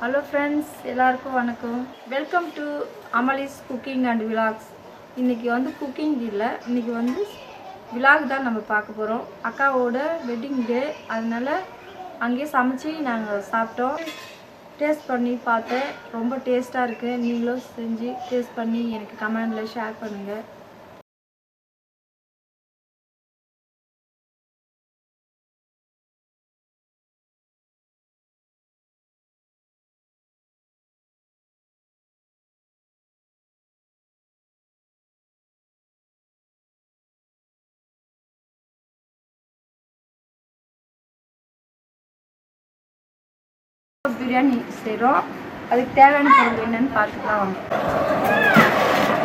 Hello friends எல்லாருக்கும் வணக்கம். Welcome to Amali's cooking and vlogs இன்றைக்கி வந்து குக்கிங் இல்லை இன்றைக்கி வந்து விலாக் தான் நம்ம பார்க்க போகிறோம் அக்காவோட வெட்டிங் டே அதனால் அங்கேயே சமைச்சு நாங்கள் சாப்பிட்டோம். டேஸ்ட் பண்ணி பார்த்தேன். ரொம்ப டேஸ்ட்டாக இருக்குது நீங்களும் செஞ்சு டேஸ்ட் பண்ணி எனக்கு கமெண்டில் ஷேர் பண்ணுங்கள் பிரியாணி செய்கிறோம் அதுக்கு தேவையான பொருள் என்னன்னு பார்த்துக்கலாம்.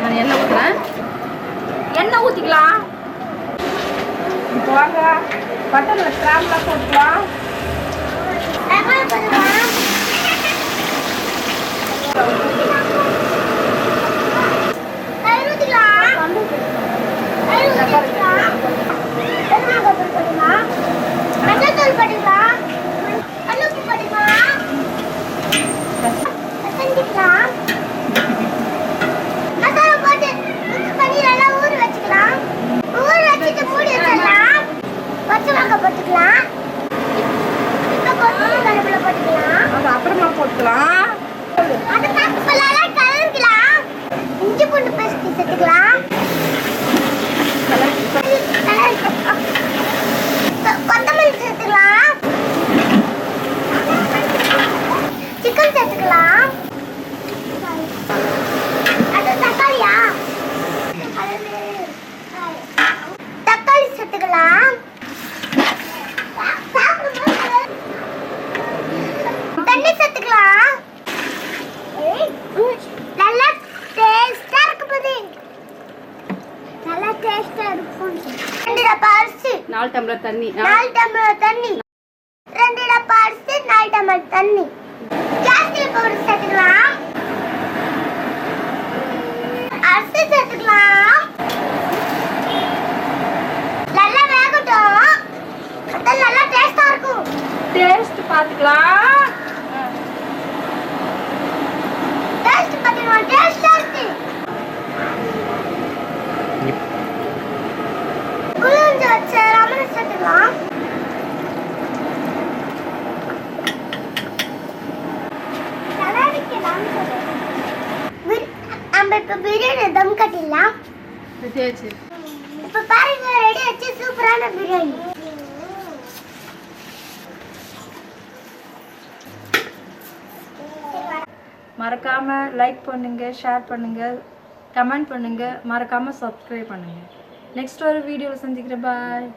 வாங்க நான் எண்ணெய் ஊற்றுறேன் எண்ணெய் ஊற்றிக்கலாம் இப்போ வாங்க. பட்டனில் கிராம்லாம் போட்டுக்கலாம். போட்டுக்கலாம். போட்டுக்கலாம். அது தப்புலாம் கலந்துக்கலாம் இஞ்சி பூண்டு பேஸ்ட் சேர்த்துக்கலாம் நாலு டம்ளர் தண்ணி நாலு டம்ளர் தண்ணி ரெண்டு டப்பா அரிசி நாலு டம்ளர் தண்ணி ஜாஸ்தி பவுடர் சேர்த்துக்கலாம் அரிசி சேர்த்துக்கலாம் நல்லா வேகட்டும் அதான் நல்லா டேஸ்டா இருக்கும் டேஸ்ட் பார்த்துக்கலாம் டேஸ்ட் பாத்தீங்களா டேஸ்டா இருக்கு நம்ம இப்ப பிரியாணி தம் கட்டிடலாம். இப்ப பாருங்க ரெடி வச்சு சூப்பரான பிரியாணி. மறக்காமல் லைக் பண்ணுங்கள் ஷேர் பண்ணுங்கள் கமெண்ட் பண்ணுங்கள் மறக்காமல் சப்ஸ்கிரைப் பண்ணுங்கள் நெக்ஸ்ட் ஒரு வீடியோவில் சந்திக்கிறேன். பாய்